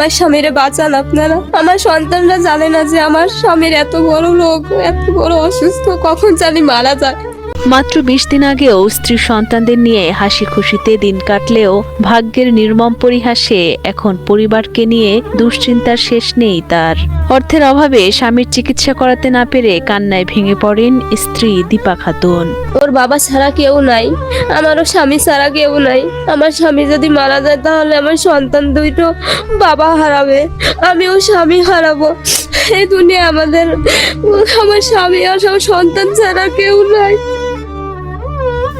আমার স্বামীর বাঁচান আপনারা। আমার সন্তানরা জানে না যে আমার স্বামীর এত বড় রোগ এত বড় অসুস্থ, কখন জানি মারা যায়। মাত্র বিশ দিন আগেও স্ত্রী সন্তানদের নিয়ে হাসি খুশিতে দিন কাটলেও ভাগ্যের নির্মম পরিহাসে এখন পরিবারকে নিয়ে দুশ্চিন্তার শেষ নেই তার। অর্থের অভাবে স্বামীর চিকিৎসা করাতে না পেরে কান্নায় ভেঙে পড়েন স্ত্রী দীপা খাতুন। ওর বাবা ছাড়া কেউ নাই, আমারও স্বামী ছাড়া কেউ নাই। আমার স্বামী যদি মারা যায় তাহলে আমার সন্তান দুইটো বাবা হারাবে, আমিও স্বামী হারাবো। এই দুনিয়া আমাদের, আমার স্বামী আর সব সন্তান ছাড়া কেউ নাই।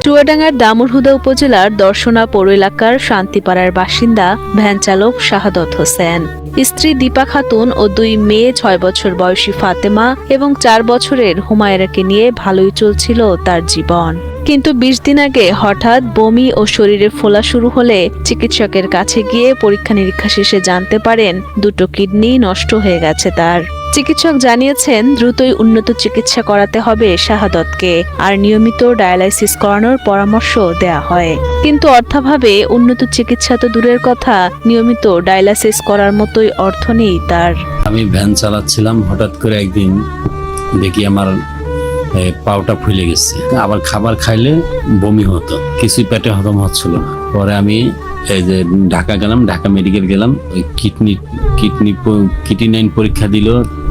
চুয়াডাঙ্গার দামুরহুদা উপজেলার দর্শনা পৌর এলাকার শান্তিপাড়ার বাসিন্দা, ভ্যান চালক শাহাদত হোসেন। স্ত্রী দীপা খাতুন ও দুই মেয়ে ছয় বছর বয়সী ফাতেমা এবং চার বছরের হুমায়রাকে নিয়ে ভালোই চলছিল তার জীবন। কিন্তু বিশ দিন আগে হঠাৎ বমি ও শরীরে ফোলা শুরু হলে চিকিৎসকের কাছে গিয়ে পরীক্ষা নিরীক্ষা শেষে জানতে পারেন, দুটো কিডনি নষ্ট হয়ে গেছে তার। চিকিৎসক জানিয়েছেন, দ্রুতই উন্নত চিকিৎসা করাতে হবে শাহাদতকে আর নিয়মিত ডায়ালাইসিস করানোর পরামর্শ দেয়া হয়। কিন্তু অর্থাভাবে উন্নত চিকিৎসা তো দূরের কথা, নিয়মিত ডায়ালাইসিস করার মতোই অর্থ নেই তার। আমি ভ্যান চালাচ্ছিলাম হঠাৎ করে একদিন, দেখি আমার পাউটা ফুলে গেছে। আবার খাবার খাইলে বমি হতো। কিছুই পেটে হজম হচ্ছিল না। পরে আমি এই যে ঢাকা গেলাম, ঢাকা মেডিকেল গেলাম, ওই কিডনি কিডনি কিডনি নাইন পরীক্ষা দিল।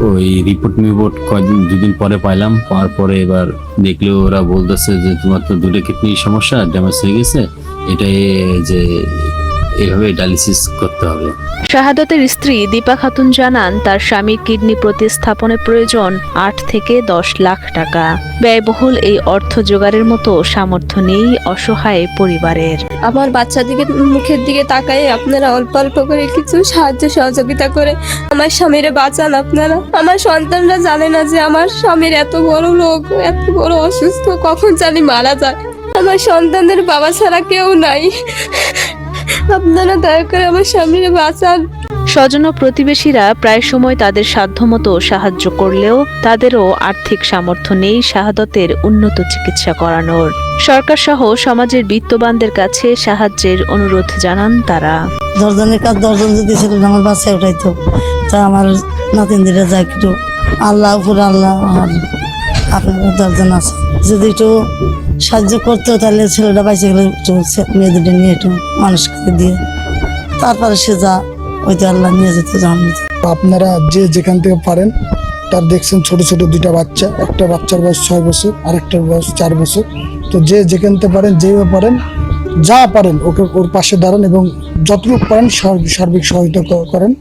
ওই রিপোর্ট মিপোর্ট কয়েকদিন দুদিন পরে পাইলাম। পাওয়ার পরে এবার দেখল, ওরা বলতেছে যে তোমার তো দুটো কিডনি সমস্যা, ড্যামেজ হয়ে গেছে। এটাই যে এইভাবে ডায়ালিসিস করতে হবে। শাহাদতের স্ত্রী দীপা খাতুন জানান তার স্বামীর কিডনি প্রতিস্থাপনে প্রয়োজন আট থেকে দশ লাখ টাকা। ব্যয়বহুল এই অর্থ জোগাড়ের মতো সামর্থ্য নেই অসহায় পরিবারের। আমার বাচ্চা দিকে মুখের দিকে তাকাই আপনারা অল্প অল্প করে কিছু সাহায্য সহযোগিতা করে আমার স্বামীরে বাঁচান আপনারা। আমার সন্তানরা জানে না যে আমার স্বামীর এত বড় লোক এত বড় অসুস্থ কখন জানি মারা যায়। আমার সন্তানদের বাবা ছাড়া কেউ নাই। আপনারা দয়া করে আমার স্বামীরে বাঁচান। স্বজন ও প্রতিবেশীরা প্রায় সময় তাদের সাধ্যমতো সাহায্য করলেও তাদেরও আর্থিক সামর্থ্য নেই শাহাদতের উন্নত চিকিৎসা করানোর। সরকার সহ সমাজের বিত্তবানদের কাছে সাহায্যের অনুরোধ জানান তারা। দশজনের কাজ দশজন যদি ছিল আমার বাচ্চা উঠাইতো তা। আমার নাতিন দিলে যায় একটু আল্লাহ উপর আল্লাহ আপনারা দশজন আছে। যদি একটু সাহায্য করতো তাহলে ছেলেটা বাইসে গেলে চলছে মেয়েদের নিয়ে একটু মানুষকে দিয়ে তারপরে সে যা ওইটা আল্লাহ নিয়ে যেতে জান আপনারা যে যেখান থেকে পারেন, তার দেখছেন ছোট ছোট দুইটা বাচ্চা, একটা বাচ্চার বয়স ছয় বছর, আর একটার বয়স চার বছর। তো যে যেখান থেকে পারেন, যেভাবে পারেন, যা পারেন, ওকে ওর পাশে দাঁড়ান এবং যতটুকু পারেন সার্বিক সহায়তা করেন।